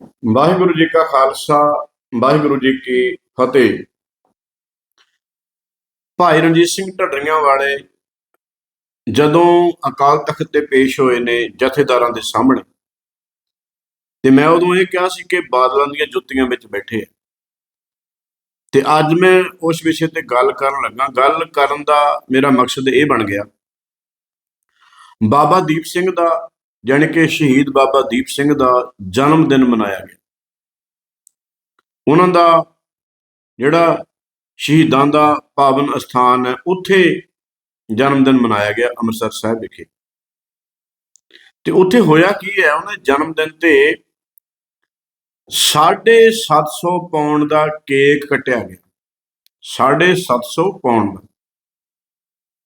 ਵਾਹਿਗੁਰੂ ਜੀ ਕਾ ਖਾਲਸਾ, ਵਾਹਿਗੁਰੂ ਜੀ ਕੀ ਫਤਿਹ। ਭਾਈ ਰਣਜੀਤ ਸਿੰਘ ਢੱਡਰੀਆਂ ਵਾਲੇ ਜਦੋਂ ਅਕਾਲ ਤਖਤ ਤੇ ਪੇਸ਼ ਹੋਏ ਨੇ ਜਥੇਦਾਰਾਂ ਦੇ ਸਾਹਮਣੇ, ਤੇ ਮੈਂ ਉਦੋਂ ਇਹ ਕਿਹਾ ਸੀ ਕਿ ਬਾਦਲਾਂ ਦੀਆਂ ਜੁੱਤੀਆਂ ਵਿੱਚ ਬੈਠੇ ਆ। ਤੇ ਅੱਜ ਮੈਂ ਉਸ ਵਿਸ਼ੇ ਤੇ ਗੱਲ ਕਰਨ ਲੱਗਾ। ਗੱਲ ਕਰਨ ਦਾ ਮੇਰਾ ਮਕਸਦ ਇਹ ਬਣ ਗਿਆ। ਬਾਬਾ ਦੀਪ ਸਿੰਘ ਦਾ ਜਾਣੀ ਕਿ ਸ਼ਹੀਦ ਬਾਬਾ ਦੀਪ ਸਿੰਘ ਦਾ ਜਨਮ ਦਿਨ ਮਨਾਇਆ ਗਿਆ। ਉਹਨਾਂ ਦਾ ਜਿਹੜਾ ਸ਼ਹੀਦਾਂ ਦਾ ਪਾਵਨ ਅਸਥਾਨ ਹੈ, ਉੱਥੇ ਜਨਮ ਦਿਨ ਮਨਾਇਆ ਗਿਆ ਅੰਮ੍ਰਿਤਸਰ ਸਾਹਿਬ ਵਿਖੇ। ਤੇ ਉੱਥੇ ਹੋਇਆ ਕੀ ਹੈ, ਉਹਨੇ ਜਨਮ ਦਿਨ ਤੇ 750 ਪੌਂਡ ਦਾ ਕੇਕ ਕੱਟਿਆ ਗਿਆ। 750 ਪੌਂਡ ਦਾ।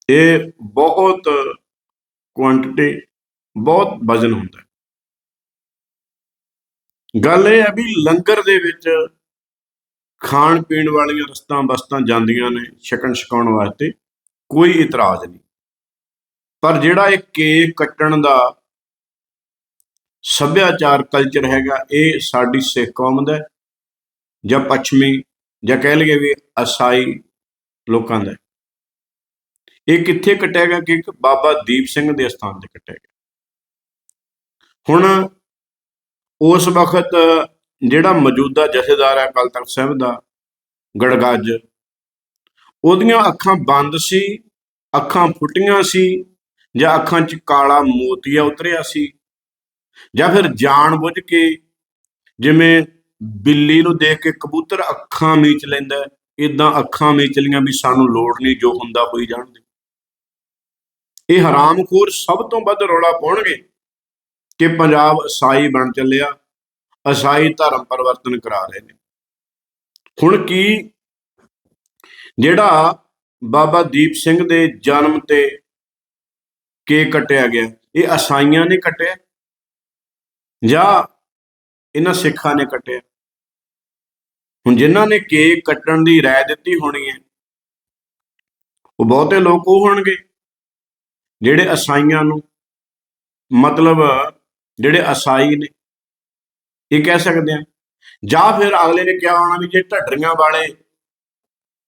ਇਹ ਬਹੁਤ ਕੁਆਂਟੀਟੀ ਬਹੁਤ ਵਜ਼ਨ ਹੁੰਦਾ ਗੱਲ ਇਹ ਹੈ ਵੀ ਲੰਗਰ ਦੇ ਵਿੱਚ ਖਾਣ ਪੀਣ ਵਾਲੀਆਂ ਰਸਤਾਂ ਬਸਤਾਂ ਜਾਂਦੀਆਂ ਨੇ ਛਕਣ ਛਕਾਉਣ ਵਾਸਤੇ, ਕੋਈ ਇਤਰਾਜ਼ ਨਹੀਂ। ਪਰ ਜਿਹੜਾ ਇਹ ਕੇਕ ਕੱਟਣ ਦਾ ਸੱਭਿਆਚਾਰ ਕਲਚਰ ਹੈਗਾ, ਇਹ ਸਾਡੀ ਸਿੱਖ ਕੌਮ ਦਾ ਜਾਂ ਪੱਛਮੀ ਜਾਂ ਕਹਿ ਲਈਏ ਵੀ ਅਸਾਈ ਲੋਕਾਂ ਦਾ ਇਹ ਕਿੱਥੇ ਕੱਟਿਆ ਗਿਆ ਕਿ ਬਾਬਾ ਦੀਪ ਸਿੰਘ ਦੇ ਸਥਾਨ ਤੇ ਕੱਟਿਆ ਗਿਆ। ਹੁਣ ਉਸ ਵਕਤ ਜਿਹੜਾ ਮੌਜੂਦਾ ਜਥੇਦਾਰ ਹੈ ਅਕਾਲ ਤਖਤ ਸਾਹਿਬ ਦਾ, ਗੜਗੱਜ, ਉਹਦੀਆਂ ਅੱਖਾਂ ਬੰਦ ਸੀ, ਅੱਖਾਂ ਫੁੱਟੀਆਂ ਸੀ, ਜਾਂ ਅੱਖਾਂ 'ਚ ਕਾਲਾ ਮੋਤੀਆ ਉਤਰਿਆ ਸੀ, ਜਾਂ ਫਿਰ ਜਾਣ ਬੁੱਝ ਕੇ ਜਿਵੇਂ ਬਿੱਲੀ ਨੂੰ ਦੇਖ ਕੇ ਕਬੂਤਰ ਅੱਖਾਂ ਮੀਚ ਲੈਂਦਾ ਇਦਾਂ ਅੱਖਾਂ ਮੀਚ ਲੀਆਂ ਵੀ ਸਾਨੂੰ ਲੋੜ ਨਹੀਂ ਜੋ ਹੁੰਦਾ ਹੋਈ ਜਾਣ ਦੇ ਇਹ ਹਰਾਮਖੋਰ ਸਭ ਤੋਂ ਵੱਧ ਰੌਲਾ ਪਾਉਣਗੇ। ਕਿ ਪੰਜਾਬ ਈਸਾਈ ਬਣ ਚੱਲਿਆ ਈਸਾਈ ਧਰਮ ਪਰਿਵਰਤਨ ਕਰਾ ਰਹੇ ਨੇ। ਹੁਣ ਕੀ ਜਿਹੜਾ ਬਾਬਾ ਦੀਪ ਸਿੰਘ ਦੇ ਜਨਮ ਤੇ ਕੇਕ ਕੱਟਿਆ ਗਿਆ, ਇਹ ਈਸਾਈਆਂ ਨੇ ਕੱਟਿਆ ਜਾਂ ਇਹਨਾਂ ਸਿੱਖਾਂ ਨੇ ਕੱਟਿਆ? ਹੁਣ ਜਿਨ੍ਹਾਂ ਨੇ ਕੇਕ ਕੱਟਣ ਦੀ ਰਾਏ ਦਿੱਤੀ ਹੋਣੀ ਹੈ, ਉਹ ਬਹੁਤੇ ਲੋਕ ਉਹ ਹੋਣਗੇ ਜਿਹੜੇ ਅਸਾਈਆਂ ਨੂੰ ਮਤਲਬ ਜਿਹੜੇ ਅਸਾਈ ਨੇ, ਇਹ ਕਹਿ ਸਕਦੇ ਆ। ਜਾਂ ਫਿਰ ਅਗਲੇ ਨੇ ਕਿਹਾ ਹੋਣਾ ਵੀ ਜੇ ਢੱਡਰੀਆਂ ਵਾਲੇ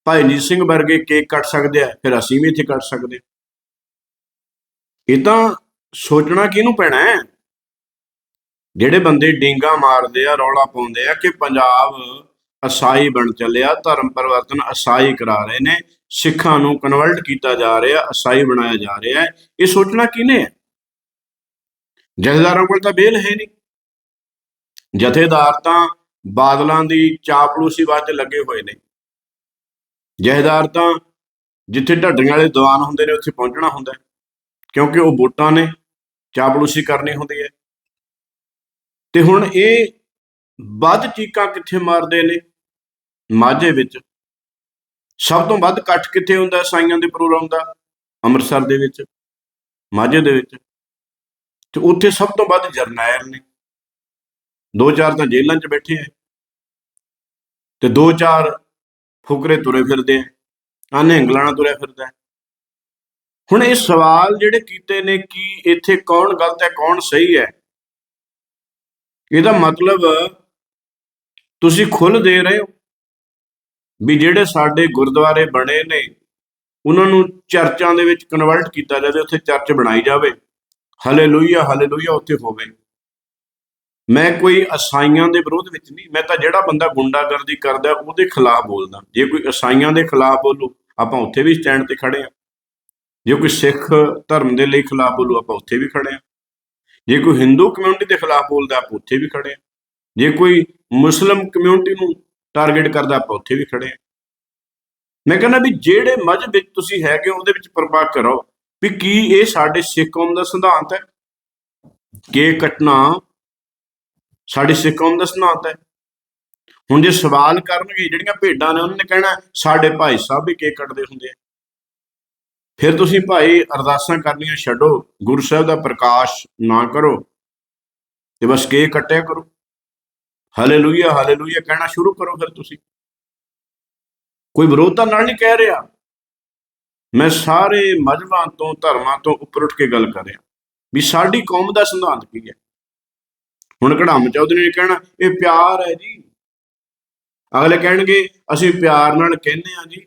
ਭਾਈ ਨੀਤ ਸਿੰਘ ਵਰਗੇ ਕੇਕ ਕੱਟ ਸਕਦੇ ਆ, ਫਿਰ ਅਸੀਂ ਵੀ ਇੱਥੇ ਕੱਟ ਸਕਦੇ ਇਹ ਤਾਂ ਸੋਚਣਾ ਕਿਹਨੂੰ ਪੈਣਾ ਹੈ? ਜਿਹੜੇ ਬੰਦੇ ਡਿੰਗਾ ਮਾਰਦੇ ਆ, ਰੌਲਾ ਪਾਉਂਦੇ ਆ ਕਿ ਪੰਜਾਬ ਅਸਾਈ ਬਣ ਚੱਲਿਆ, ਧਰਮ ਪਰਿਵਰਤਨ ਅਸਾਈ ਕਰਾ ਰਹੇ ਨੇ, ਸਿੱਖਾਂ ਨੂੰ ਕਨਵਰਟ ਕੀਤਾ ਜਾ ਰਿਹਾ, ਅਸਾਈ ਬਣਾਇਆ ਜਾ ਰਿਹਾ ਹੈ, ਇਹ ਸੋਚਣਾ ਕਿਹਨੇ ਹੈ ਜਥੇਦਾਰਾਂ ਕੋਲ ਤਾਂ ਬੇਲ ਹੈ ਨਹੀਂ। ਜਥੇਦਾਰ ਤਾਂ ਬਾਦਲਾਂ ਦੀ ਚਾਪਲੂਸੀ ਵਾਸਤੇ ਲੱਗੇ ਹੋਏ ਨੇ। ਜਥੇਦਾਰ ਤਾਂ ਜਿੱਥੇ ਢੱਡੀਆਂ ਵਾਲੇ ਦੀਵਾਨ ਹੁੰਦੇ ਨੇ, ਉੱਥੇ ਪਹੁੰਚਣਾ ਹੁੰਦਾ ਕਿਉਂਕਿ ਉਹ ਵੋਟਾਂ ਨੇ, ਚਾਪਲੂਸੀ ਕਰਨੀ ਹੁੰਦੀ ਹੈ। ਤੇ ਹੁਣ ਇਹ ਵੱਧ ਚੀਕਾਂ ਕਿੱਥੇ ਮਾਰਦੇ ਨੇ? ਮਾਝੇ ਵਿੱਚ। ਸਭ ਤੋਂ ਵੱਧ ਇਕੱਠ ਕਿੱਥੇ ਹੁੰਦਾ, ਸਾਈਆਂ ਦੇ ਪ੍ਰੋਗਰਾਮ ਦਾ? ਅੰਮ੍ਰਿਤਸਰ ਦੇ ਵਿੱਚ, ਮਾਝੇ ਦੇ ਵਿੱਚ। ਤੇ ਉੱਥੇ ਸਭ ਤੋਂ ਵੱਧ ਜਰਨੈਲ ਨੇ। ਦੋ ਚਾਰ ਤਾਂ ਜੇਲ੍ਹਾਂ 'ਚ ਬੈਠੇ ਆ। ਤੇ ਦੋ ਚਾਰ ਫੁਕਰੇ ਤੁਰੇ ਫਿਰਦੇ ਆ। ਆਨੇ ਇੰਗਲਾਣਾ ਤੁਰਿਆ ਫਿਰਦਾ ਹੁਣ ਇਹ ਸਵਾਲ ਜਿਹੜੇ ਕੀਤੇ ਨੇ ਕਿ ਇੱਥੇ ਕੌਣ ਗਲਤ ਹੈ, ਕੌਣ ਸਹੀ ਹੈ? ਇਹਦਾ ਮਤਲਬ ਤੁਸੀਂ ਖੁੱਲ ਦੇ ਰਹੇ ਹੋ ਵੀ ਜਿਹੜੇ ਸਾਡੇ ਗੁਰਦੁਆਰੇ ਬਣੇ ਨੇ, ਉਹਨਾਂ ਨੂੰ ਚਰਚਾਂ ਦੇ ਵਿੱਚ ਕਨਵਰਟ ਕੀਤਾ ਜਾਵੇ, ਉੱਥੇ ਚਰਚ ਬਣਾਈ ਜਾਵੇ। ਹਾਲੇਲੂਇਆ ਹਾਲੇਲੂਇਆ ਉੱਥੇ ਹੋਵੇ। ਮੈਂ ਕੋਈ ਅਸਾਈਆਂ ਦੇ ਵਿਰੋਧ ਵਿੱਚ ਨਹੀਂ, ਮੈਂ ਤਾਂ ਜਿਹੜਾ ਬੰਦਾ ਗੁੰਡਾਗਰਦੀ ਕਰਦਾ, ਉਹਦੇ ਖਿਲਾਫ ਬੋਲਦਾ। ਜੇ ਕੋਈ ਅਸਾਈਆਂ ਦੇ ਖਿਲਾਫ ਬੋਲੂ, ਆਪਾਂ ਉੱਥੇ ਵੀ ਸਟੈਂਡ ਤੇ ਖੜੇ ਆ। ਜੇ ਕੋਈ ਸਿੱਖ ਧਰਮ ਦੇ ਲਈ ਖਿਲਾਫ ਬੋਲੂ, ਆਪਾਂ ਉੱਥੇ ਵੀ ਖੜੇ ਆ। ਜੇ ਕੋਈ ਹਿੰਦੂ ਕਮਿਊਨਿਟੀ ਦੇ ਖਿਲਾਫ ਬੋਲਦਾ, ਆਪਾਂ ਉੱਥੇ ਵੀ ਖੜੇ ਆ। ਜੇ ਕੋਈ ਮੁਸਲਮ ਕਮਿਊਨਿਟੀ ਨੂੰ ਟਾਰਗੇਟ ਕਰਦਾ, ਆਪਾਂ ਉੱਥੇ ਵੀ ਖੜੇ ਆ। ਮੈਂ ਕਹਿੰਦਾ ਵੀ ਜਿਹੜੇ ਮਜ਼ਹਬ ਵਿੱਚ ਤੁਸੀਂ ਹੈਗੇ ਉਹਦੇ ਵਿੱਚ ਪਰਵਾਹ ਕਰੋ। ਵੀ ਕੀ ਇਹ ਸਾਡੇ ਸਿੱਖ ਕੌਮ ਦਾ ਸਿਧਾਂਤ ਹੈ? ਕਿ ਕੱਟਣਾ ਸਾਡੇ ਸਿੱਖ ਕੌਮ ਦਾ ਸਿਧਾਂਤ ਹੈ? ਹੁਣ ਜੇ ਸਵਾਲ ਕਰਨਗੇ, ਜਿਹੜੀਆਂ ਭੇਡਾਂ ਨੇ ਉਹਨਾਂ ਨੇ ਕਹਿਣਾ, ਸਾਡੇ ਭਾਈ ਸਾਹਿਬ ਵੀ ਕੇ ਕੱਟਦੇ ਹੁੰਦੇ ਆ? ਫਿਰ ਤੁਸੀਂ ਭਾਈ ਅਰਦਾਸਾਂ ਕਰਨੀਆਂ ਛੱਡੋ, ਗੁਰੂ ਸਾਹਿਬ ਦਾ ਪ੍ਰਕਾਸ਼ ਨਾ ਕਰੋ ਤੇ ਬਸ ਕੇ ਕੱਟਿਆ ਕਰੋ? ਹਾਲੇਲੂਇਆ ਹਾਲੇਲੂਇਆ ਕਹਿਣਾ ਸ਼ੁਰੂ ਕਰੋ ਫਿਰ ਤੁਸੀਂ। ਕੋਈ ਵਿਰੋਧ ਤਾਂ ਨਾਲ ਨਹੀਂ ਕਹਿ ਰਿਹਾ। ਮੈਂ ਸਾਰੇ ਮਜ਼ਹਬਾਂ ਤੋਂ, ਧਰਮਾਂ ਤੋਂ ਉੱਪਰ ਉੱਠ ਕੇ ਗੱਲ ਕਰ ਰਿਹਾ। ਵੀ ਸਾਡੀ ਕੌਮ ਦਾ ਸਿਧਾਂਤ ਕੀ ਹੈ? ਹੁਣ ਕੜਾਮ ਚੌਧਰੀ ਨੇ ਕਹਿਣਾ, ਇਹ ਪਿਆਰ ਹੈ ਜੀ। ਅਗਲੇ ਕਹਿਣਗੇ, ਅਸੀਂ ਪਿਆਰ ਨਾਲ ਕਹਿੰਦੇ ਆ ਜੀ।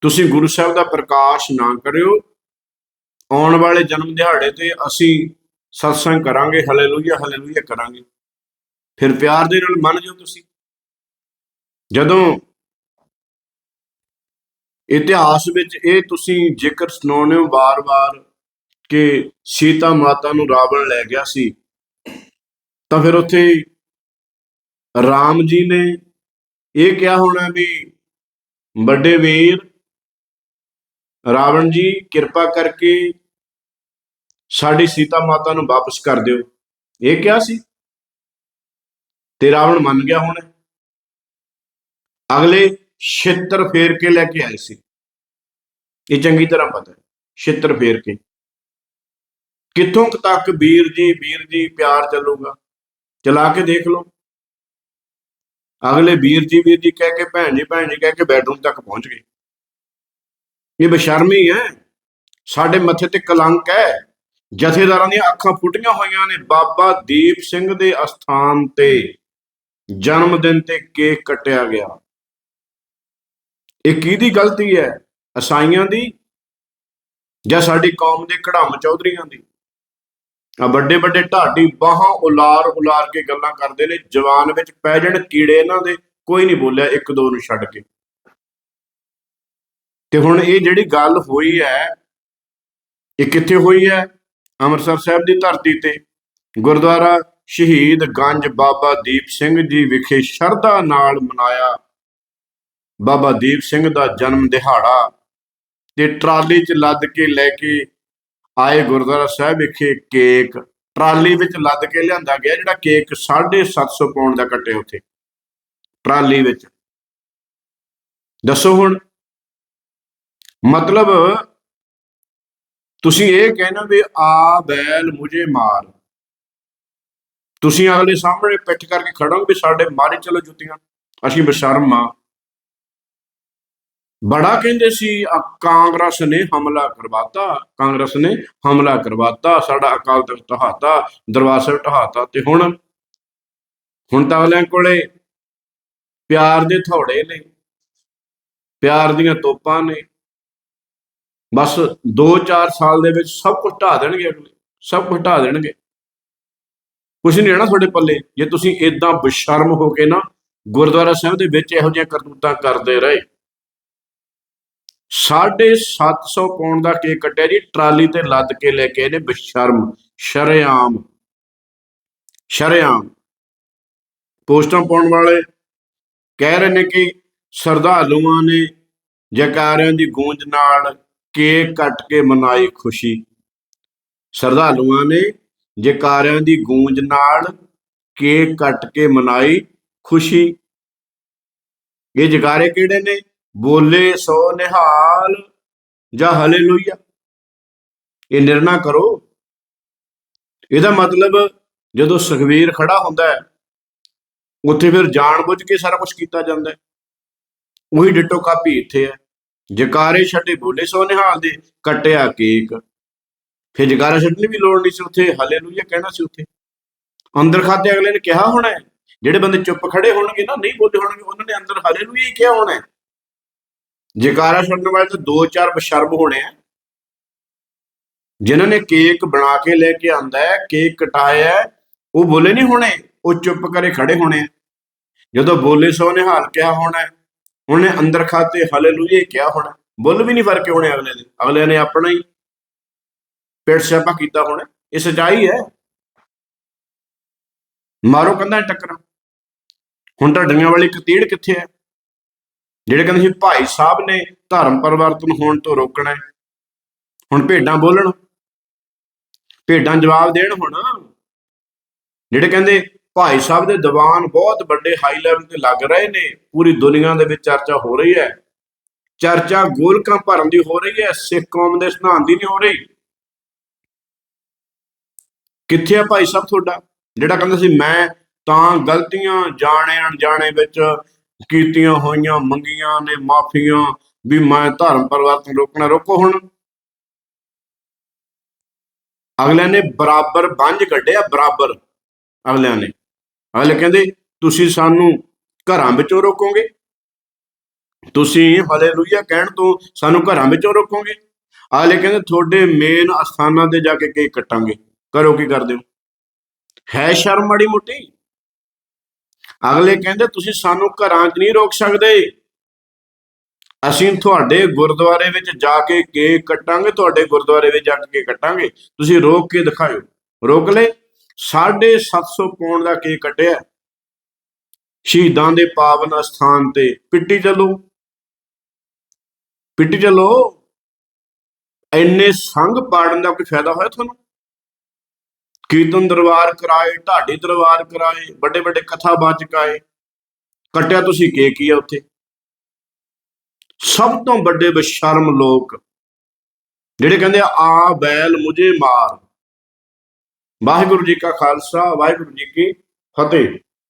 ਤੁਸੀਂ ਗੁਰੂ ਸਾਹਿਬ ਦਾ ਪ੍ਰਕਾਸ਼ ਨਾ ਕਰਿਓ। ਆਉਣ ਵਾਲੇ ਜਨਮ ਦਿਹਾੜੇ ਤੇ ਅਸੀਂ ਸਤਸੰਗ ਕਰਾਂਗੇ, ਹਾਲੇਲੂਇਆ ਹਾਲੇਲੂਇਆ ਕਰਾਂਗੇ। ਫਿਰ ਪਿਆਰ ਦੇ ਨਾਲ ਮੰਨ ਜਾਓ ਤੁਸੀਂ। ਜਦੋਂ ਇਤਿਹਾਸ ਵਿੱਚ ਇਹ ਤੁਸੀਂ ਜ਼ਿਕਰ ਸੁਣਾਉਂਦੇ ਹੋ ਵਾਰ-ਵਾਰ ਕਿ ਸੀਤਾ ਮਾਤਾ ਨੂੰ ਰਾਵਣ ਲੈ ਗਿਆ ਸੀ, ਤਾਂ ਫਿਰ ਉੱਥੇ ਰਾਮ ਜੀ ਨੇ ਇਹ ਕਿਹਾ ਹੋਣਾ ਵੀ ਵੱਡੇ ਵੀਰ, ਰਾਵਣ ਜੀ ਕਿਰਪਾ ਕਰਕੇ ਸਾਡੀ ਸੀਤਾ ਮਾਤਾ ਨੂੰ ਵਾਪਸ ਕਰ ਦਿਓ। ਇਹ ਕਿਹਾ ਸੀ ਤੇ ਰਾਵਣ ਮੰਨ ਗਿਆ ਹੁਣ। ਅਗਲੇ ਛਿੱਤਰ ਫੇਰ ਕੇ ਲੈ ਕੇ ਆਏ ਸੀ। ਇਹ ਚੰਗੀ ਤਰ੍ਹਾਂ ਪਤਾ ਹੈ, ਛਿੱਤਰ ਫੇਰ ਕੇ। ਕਿੱਥੋਂ ਤੱਕ ਵੀਰ ਜੀ ਵੀਰ ਜੀ ਪਿਆਰ ਚੱਲੂਗਾ? ਚਲਾ ਕੇ ਦੇਖ ਲਓ। ਅਗਲੇ ਵੀਰ ਜੀ ਵੀਰ ਜੀ ਕਹਿ ਕੇ ਭੈਣ ਜੀ ਭੈਣ ਜੀ ਕਹਿ ਕੇ ਬੈਡਰੂਮ ਤੱਕ ਪਹੁੰਚ ਗਏ। ਇਹ ਬਸ਼ਰਮੀ ਹੈ। ਸਾਡੇ ਮੱਥੇ ਤੇ ਕਲੰਕ ਹੈ। ਜਥੇਦਾਰਾਂ ਦੀਆਂ ਅੱਖਾਂ ਫੁੱਟੀਆਂ ਹੋਈਆਂ ਨੇ। ਬਾਬਾ ਦੀਪ ਸਿੰਘ ਦੇ ਅਸਥਾਨ ਤੇ ਜਨਮ ਦਿਨ ਤੇ ਕੇਕ ਕੱਟਿਆ ਗਿਆ। ਇਹ ਕਿਹਦੀ ਗਲਤੀ ਹੈ? ਅਸਾਈਆਂ ਦੀ ਜਾਂ ਸਾਡੀ ਕੌਮ ਦੇ ਕੜਾਮ ਚੌਧਰੀਆਂ ਦੀ? ਆ ਵੱਡੇ ਵੱਡੇ ਢਾਡੀ ਬਾਹਾਂ ਉਲਾਰ ਉਲਾਰ ਕੇ ਗੱਲਾਂ ਕਰਦੇ ਨੇ, ਜਵਾਨ ਵਿੱਚ ਪੈ ਜਾਣ ਕੀੜੇ ਇਹਨਾਂ ਦੇ, ਕੋਈ ਨਹੀਂ ਬੋਲਿਆ, ਇੱਕ ਦੋ ਨੂੰ ਛੱਡ ਕੇ। ਤੇ ਹੁਣ ਇਹ ਜਿਹੜੀ ਗੱਲ ਹੋਈ ਹੈ, ਇਹ ਕਿੱਥੇ ਹੋਈ ਹੈ? ਅੰਮ੍ਰਿਤਸਰ ਸਾਹਿਬ ਦੀ ਧਰਤੀ ਤੇ। ਗੁਰਦੁਆਰਾ ਸ਼ਹੀਦ ਗੰਜ ਬਾਬਾ ਦੀਪ ਸਿੰਘ ਜੀ ਵਿਖੇ ਸ਼ਰਧਾ ਨਾਲ ਮਨਾਇਆ ਬਾਬਾ ਦੀਪ ਸਿੰਘ ਦਾ ਜਨਮ ਦਿਹਾੜਾ ਤੇ ਟਰਾਲੀ 'ਚ ਲੱਦ ਕੇ ਲੈ ਕੇ ਆਏ ਗੁਰਦੁਆਰਾ ਸਾਹਿਬ ਵਿਖੇ ਕੇਕ। ਟਰਾਲੀ ਵਿੱਚ ਲੱਦ ਕੇ ਲਿਆਂਦਾ ਗਿਆ, ਜਿਹੜਾ ਕੇਕ 750 ਪਾਉਂਡ ਦਾ ਕੱਟੇ ਉੱਥੇ। ਟਰਾਲੀ ਵਿੱਚ। ਦੱਸੋ ਹੁਣ, ਮਤਲਬ ਤੁਸੀਂ ਇਹ ਕਹਿਣਾ ਵੀ ਆ ਬੈਲ ਮੁਝੇ ਮਾਰ। ਤੁਸੀਂ ਅਗਲੇ ਸਾਹਮਣੇ ਪਿੱਠ ਕਰਕੇ ਖੜੋਗੇ ਵੀ ਸਾਡੇ ਮਾਰੇ ਚਲੋ ਜੁੱਤੀਆਂ, ਅਸੀਂ ਬਸ਼ਰਮ ਆ। ਬੜਾ ਕਹਿੰਦੇ ਸੀ ਕਾਂਗਰਸ ਨੇ ਹਮਲਾ ਕਰਵਾਤਾ, ਕਾਂਗਰਸ ਨੇ ਹਮਲਾ ਕਰਵਾਤਾ, ਸਾਡਾ ਅਕਾਲ ਤਖਤ ਢਹਾਤਾ, ਦਰਬਾਰ ਸਾਹਿਬ ਢਹਾਤਾ ਤੇ ਹੁਣ ਹੁਣ ਤਾਂ ਅਗਲਿਆਂ ਕੋਲੇ ਪਿਆਰ ਦੇ ਥੋੜੇ ਨੇ, ਪਿਆਰ ਦੀਆਂ ਤੋਪਾਂ ਨੇ, ਬਸ 2-4 ਸਾਲ ਦੇ ਵਿੱਚ ਸਭ ਕੁਝ ਢਾ ਦੇਣਗੇ ਅਗਲੇ, ਸਭ ਕੁਝ ਢਾ ਦੇਣਗੇ। ਕੁਝ ਨਹੀਂ ਰਹਿਣਾ ਤੁਹਾਡੇ ਪੱਲੇ, ਜੇ ਤੁਸੀਂ ਇਦਾਂ ਬੇਸ਼ਰਮ ਹੋ ਕੇ ਨਾ ਗੁਰਦੁਆਰਾ ਸਾਹਿਬ ਦੇ ਵਿੱਚ ਇਹੋ ਜਿਹੀਆਂ ਕਰਤੂਤਾਂ ਕਰਦੇ ਰਹੇ। 750 ਪਾਉਣ ਦਾ ਕੇਕ ਕੱਟਿਆ ਜੀ, ਟਰਾਲੀ ਤੇ ਲੱਦ ਕੇ ਲੈ ਕੇ ਇਹਨੇ ਬੇਸ਼ਰਮ, ਸ਼ਰੇਆਮ ਸ਼ਰੇਆਮ। ਪੋਸਟਾਂ ਪਾਉਣ ਵਾਲੇ ਕਹਿ ਰਹੇ ਨੇ ਕਿ ਸਰਦਾਲੂਆਂ ਨੇ ਜਕਾਰਿਆਂ ਦੀ ਗੂੰਜ ਨਾਲ ਕੇਕ ਕੱਟ ਕੇ ਮਨਾਈ ਖੁਸ਼ੀ। ਸਰਦਾਲੂਆਂ ਨੇ ਜਕਾਰਿਆਂ ਦੀ ਗੂੰਜ ਨਾਲ ਕੇਕ ਕੱਟ ਕੇ ਮਨਾਈ ਖੁਸ਼ੀ। ਇਹ ਜਕਾਰੇ ਕਿਹੜੇ ਨੇ? ਬੋਲੇ ਸੋ ਨਿਹਾਲ, ਜਾਂ ਹਾਲੇਲੂਇਆ ਇਹ ਨਿਰਣਾ ਕਰੋ। ਇਹਦਾ ਮਤਲਬ ਜਦੋਂ ਸੁਖਵੀਰ ਖੜਾ ਹੁੰਦਾ ਹੈ, ਉੱਥੇ ਫਿਰ ਜਾਣਬੁੱਝ ਕੇ ਸਾਰਾ ਕੁਝ ਕੀਤਾ ਜਾਂਦਾ ਹੈ। ਉਹੀ ਡਿੱਟੋ ਕਾਪੀ ਇੱਥੇ ਹੈ। ਜਕਾਰੇ ਛੱਡੇ ਬੋਲੇ ਸੋ ਨਿਹਾਲ ਦੇ, ਕੱਟਿਆ ਕੇਕ। ਫਿਰ ਜਕਾਰਾ ਛੱਡਣ ਵੀ ਲੋੜ ਨਹੀਂ ਸੀ ਉੱਥੇ ਹਾਲੇਲੂਇਆ ਕਹਿਣਾ ਸੀ ਉੱਥੇ। ਅੰਦਰ ਖਾਤੇ ਅਗਲੇ ਨੇ ਕਿਹਾ ਹੋਣਾ ਜਿਹੜੇ ਬੰਦੇ ਚੁੱਪ ਖੜੇ ਹੋਣਗੇ ਨਾ, ਨਹੀਂ ਬੋਲੇ ਹੋਣਗੇ, ਉਹਨਾਂ ਨੇ ਅੰਦਰ ਹਾਲੇਲੂਇਆ ਹੀ ਕਿਹਾ ਹੋਣਾ ਜਕਾਰਾ ਛੱਡਣ ਵਾਲੇ ਤਾਂ ਦੋ ਚਾਰ ਬਸ਼ਰਮ ਹੋਣੇ ਆ। ਜਿਨ੍ਹਾਂ ਨੇ ਕੇਕ ਬਣਾ ਕੇ ਲੈ ਕੇ ਆਂਦਾ ਹੈ, ਕੇਕ ਕਟਾਇਆ ਉਹ ਬੋਲੇ ਨਹੀਂ ਹੋਣੇ, ਉਹ ਚੁੱਪ ਕਰੇ ਖੜੇ ਹੋਣੇ ਆ। ਜਦੋਂ ਬੋਲੇ ਸੋ ਨਿਹਾਲ ਕਿਹਾ ਹੋਣਾ ਉਹਨੇ ਅੰਦਰ ਖਾਤੇ ਹਾਲੇਲੂਇਆ ਕਿਹਾ ਹੋਣਾ ਬੁੱਲ ਵੀ ਨਹੀਂ ਫ਼ਰਕ ਹੋਣੇ ਅਗਲੇ ਦੇ, ਅਗਲੇ ਨੇ ਆਪਣਾ ਹੀ ਪੇਟ ਸਿਆਪਾ ਕੀਤਾ ਹੋਣਾ ਇਹ ਸਚਾਈ ਹੈ। ਮਾਰੋ ਕੰਧਾਂ ਟੱਕਰਾਂ। ਹੁਣ ਤਾਂ ਡੰਗਾਂ ਵਾਲੀ ਕਤੀੜ ਕਿੱਥੇ ਹੈ? ਜਿਹੜੇ ਕਹਿੰਦੇ ਸੀ ਭਾਈ ਸਾਹਿਬ ਨੇ ਧਰਮ ਪਰਿਵਰਤਨ ਹੋਣ ਤੋਂ ਰੋਕਣਾ ਹੈ। ਹੁਣ ਭੇਡਾਂ ਬੋਲਣ, ਭੇਡਾਂ ਜਵਾਬ ਦੇਣ ਹੁਣ। ਜਿਹੜੇ ਕਹਿੰਦੇ ਭਾਈ ਸਾਹਿਬ ਦੇ ਦੀਵਾਨ ਬਹੁਤ ਵੱਡੇ ਹਾਈ ਲੈਵਲ ਤੇ ਲੱਗ ਰਹੇ ਨੇ, ਪੂਰੀ ਦੁਨੀਆ ਦੇ ਵਿੱਚ ਚਰਚਾ ਹੋ ਰਹੀ ਹੈ। ਚਰਚਾ ਗੋਲਕਾਂ ਭਰਨ ਦੀ ਹੋ ਰਹੀ ਹੈ, ਸਿੱਖ ਕੌਮ ਦੇ ਸਿਧਾਂਤ ਦੀ ਨਹੀਂ ਹੋ ਰਹੀ। ਕਿੱਥੇ ਆ ਭਾਈ ਸਾਹਿਬ ਤੁਹਾਡਾ? ਜਿਹੜਾ ਕਹਿੰਦਾ ਸੀ ਮੈਂ ਤਾਂ ਗਲਤੀਆਂ ਜਾਣੇ ਅਣਜਾਣੇ ਵਿੱਚ ਕੀਤੀਆਂ ਹੋਈਆਂ, ਮੰਗੀਆਂ ਨੇ ਮਾਫੀਆਂ, ਵੀ ਮੈਂ ਧਰਮ ਪਰਿਵਰਤਨ ਰੋਕਣਾ ਰੋਕੋ ਹੁਣ। ਅਗਲਿਆਂ ਨੇ ਬਰਾਬਰ ਬੰਝ ਕੱਢਿਆ, ਬਰਾਬਰ ਅਗਲਿਆਂ ਨੇ। ਅਗਲੇ ਕਹਿੰਦੇ, ਤੁਸੀਂ ਸਾਨੂੰ ਘਰਾਂ ਵਿੱਚੋਂ ਰੋਕੋਗੇ? ਤੁਸੀਂ ਹਾਲੇਲੂਇਆ ਕਹਿਣ ਤੋਂ ਸਾਨੂੰ ਘਰਾਂ ਵਿੱਚੋਂ ਰੋਕੋਗੇ? ਅਗਲੇ ਕਹਿੰਦੇ, ਤੁਹਾਡੇ ਮੇਨ ਅਸਥਾਨਾਂ ਤੇ ਜਾ ਕੇ ਕੇਕ ਕੱਟਾਂਗੇ। ਕਰੋ ਕੀ ਕਰਦੇ ਹੋ? ਹੈ ਸ਼ਰਮ ਮਾੜੀ ਮੋਟੀ? ਅਗਲੇ ਕਹਿੰਦੇ ਤੁਸੀਂ ਸਾਨੂੰ ਘਰਾਂ 'ਚ ਨਹੀਂ ਰੋਕ ਸਕਦੇ। ਅਸੀਂ ਤੁਹਾਡੇ ਗੁਰਦੁਆਰੇ ਵਿੱਚ ਜਾ ਕੇ ਕੇਕ ਕੱਟਾਂਗੇ ਤੁਹਾਡੇ ਗੁਰਦੁਆਰੇ ਵਿੱਚ ਜਾ ਕੇ ਕੱਟਾਂਗੇ। ਤੁਸੀਂ ਰੋਕ ਕੇ ਦਿਖਾਓ ਰੋਕ ਲੈ 750 ਪੌਂਡ ਦਾ ਕੇਕ ਕੱਟਿਆ ਸ਼ਹੀਦਾਂ ਦੇ ਪਾਵਨ ਅਸਥਾਨ ਤੇ ਪਿੱਟੀ ਚੱਲੋ। ਪਿੱਟੀ ਚੱਲੋ। ਇੰਨੇ ਸੰਗ ਪਾੜਨ ਦਾ ਕੋਈ ਫਾਇਦਾ ਹੋਇਆ ਤੁਹਾਨੂੰ? ਕੀਰਤਨ ਦਰਬਾਰ ਕਰਾਏ, ਢਾਡੀ ਦਰਬਾਰ ਕਰਾਏ ਵੱਡੇ ਵੱਡੇ ਕਥਾ ਬਾਚਕ ਆਏ ਕੱਟਿਆ ਤੁਸੀਂ ਕੇਕ ਹੀ ਆ ਉੱਥੇ? ਸਭ ਤੋਂ ਵੱਡੇ ਬਸ਼ਰਮ ਲੋਕ ਜਿਹੜੇ ਕਹਿੰਦੇ ਆ ਬੈਲ ਮੁਝੇ ਮਾਰ। ਵਾਹਿਗੁਰੂ ਜੀ ਕਾ ਖਾਲਸਾ, ਵਾਹਿਗੁਰੂ ਜੀ ਕੀ ਫਤਿਹ।